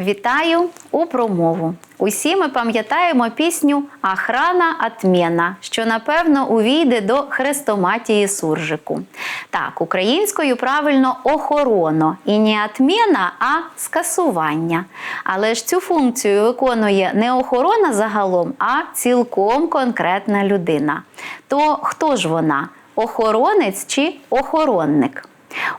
Вітаю у промову. Усі ми пам'ятаємо пісню Ахрана Атмєна, що напевно увійде до хрестоматії суржику. Так, українською правильно охорона і не атмєна, а скасування. Але ж цю функцію виконує не охорона загалом, а цілком конкретна людина. То хто ж вона? Охоронець чи охоронник?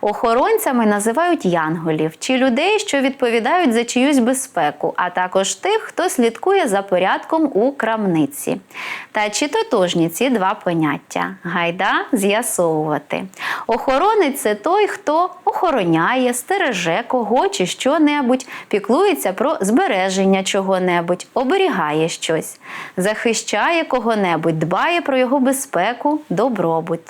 Охоронцями називають янголів чи людей, що відповідають за чиюсь безпеку, а також тих, хто слідкує за порядком у крамниці. Та чи тотожні ці два поняття? Гайда з'ясовувати. Охоронець це той, хто охороняє, стереже кого чи що-небудь, піклується про збереження чого-небудь, оберігає щось, захищає кого-небудь, дбає про його безпеку, добробут.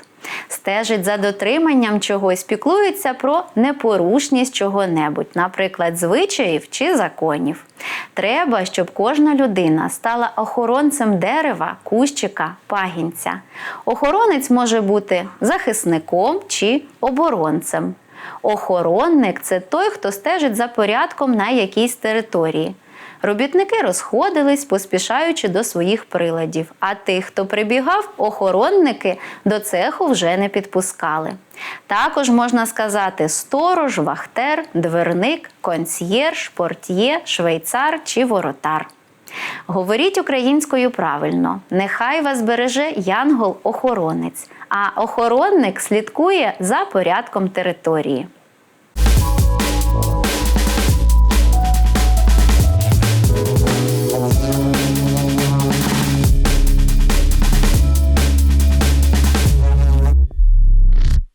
Стежить за дотриманням чогось, піклується про непорушність чого-небудь, наприклад, звичаїв чи законів. Треба, щоб кожна людина стала охоронцем дерева, кущика, пагінця. Охоронець може бути захисником чи оборонцем. Охоронник це той, хто стежить за порядком на якійсь території. Робітники розходились, поспішаючи до своїх приладів. А тих, хто прибігав, охоронники до цеху вже не підпускали. Також можна сказати сторож, вахтер, дверник, консьєрж, портьє, швейцар чи воротар. Говоріть українською правильно. Нехай вас береже янгол-охоронець, а охоронник слідкує за порядком території.